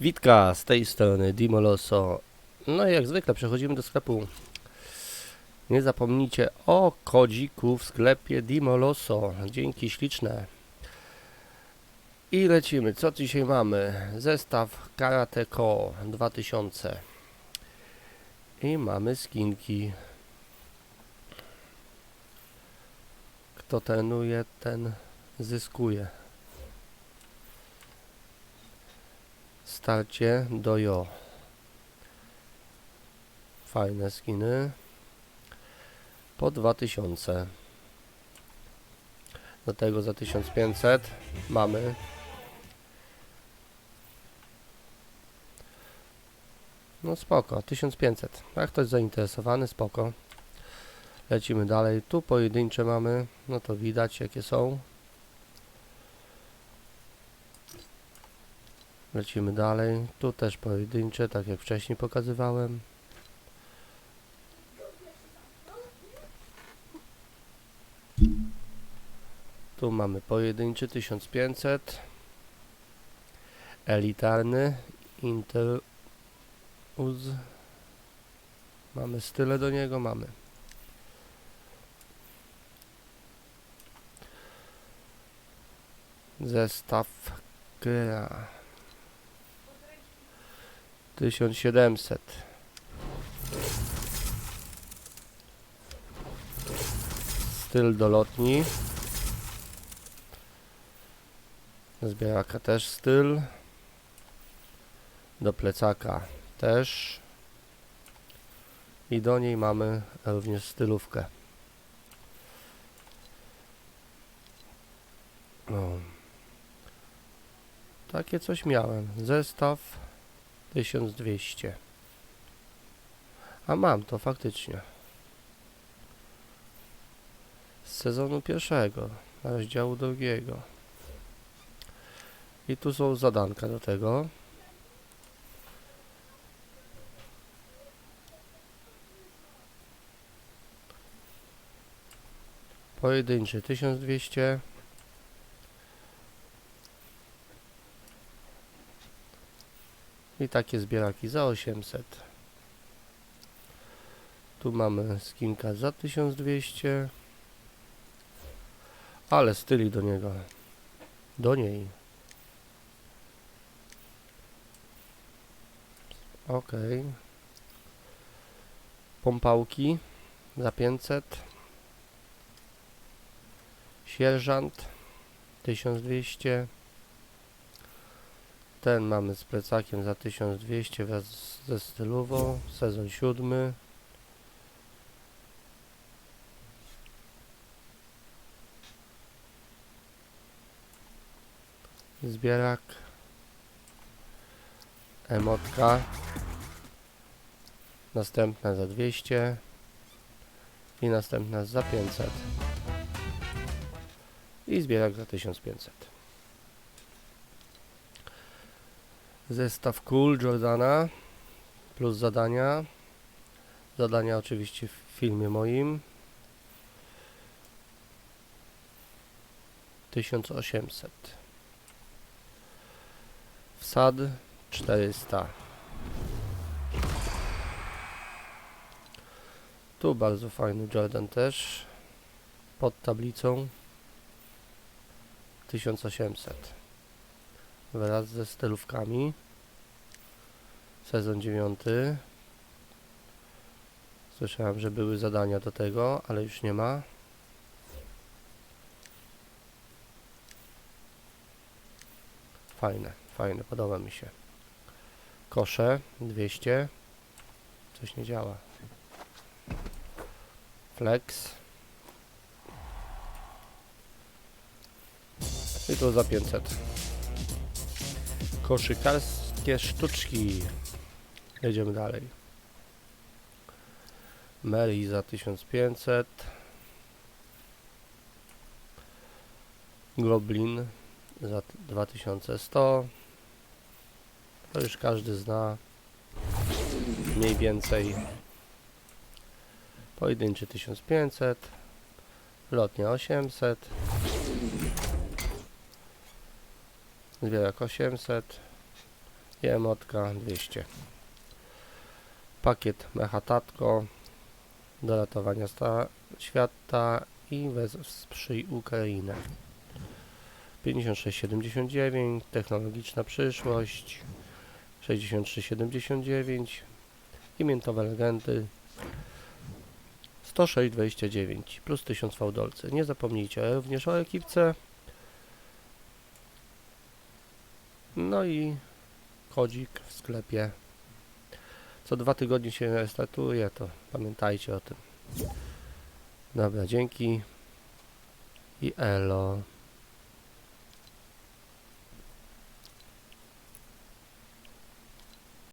Witka z tej strony Dimoloso. No i jak zwykle przechodzimy do sklepu. Nie zapomnijcie o kodziku w sklepie Dimoloso. Dzięki śliczne. I lecimy. Co dzisiaj mamy? Zestaw Karate Ko 2000. I mamy skinki. Kto trenuje, ten zyskuje. Starcie do Jo. Fajne skiny. Po 2000. Do tego za 1500 mamy No spoko, 1500. Jak ktoś zainteresowany, spoko. Lecimy dalej. Tu pojedyncze mamy, no to widać jakie są. Lecimy dalej. Tu też pojedyncze, tak jak wcześniej pokazywałem. Tu mamy pojedynczy 1500. Elitarny Intel Uz. Mamy style do niego, mamy. Zestaw gra. 1700. Styl do lotni. Zbieraka też styl. Do plecaka też. I do niej mamy również stylówkę. O. Takie coś miałem. Zestaw 1200. A mam to faktycznie. Z sezonu pierwszego, rozdziału drugiego. I tu są zadanka do tego. Pojedynczy 1200. I takie zbieraki za 800. Tu mamy skinka za 1200. Ale styli do niego. Do niej. Ok. Pompałki za 500. Sierżant 1200. Ten mamy z plecakiem za 1200 wraz ze stylową. Sezon siódmy. Zbierak. Emotka. Następna za 200. I następna za 500. I zbierak za 1500. Zestaw Cool Jordana plus zadania. Zadania oczywiście w filmie moim. 1800. Wsad 400. Tu bardzo fajny Jordan też. Pod tablicą 1800 wraz ze stylówkami. Sezon 9 słyszałem, że były zadania do tego, ale już nie ma. Fajne, fajne, podoba mi się. Kosze 200 coś nie działa. Flex. I tu za 500 koszykarskie sztuczki. Jedziemy dalej. Mary za 1500. Goblin za 2100. To już każdy zna. Mniej więcej. Pojedynczy 1500. Lotnia 800. Zbierak 800 i emotka 200. Pakiet Mechatatko do ratowania świata i wesprzyj Ukrainę. 56,79 Technologiczna przyszłość 63,79 i miętowe legendy 106,29 plus 1000 fałdolcy. Nie zapomnijcie również o ekipce. No i kodzik w sklepie. Co dwa tygodnie się restartuje, to pamiętajcie o tym. Dobra, dzięki i elo.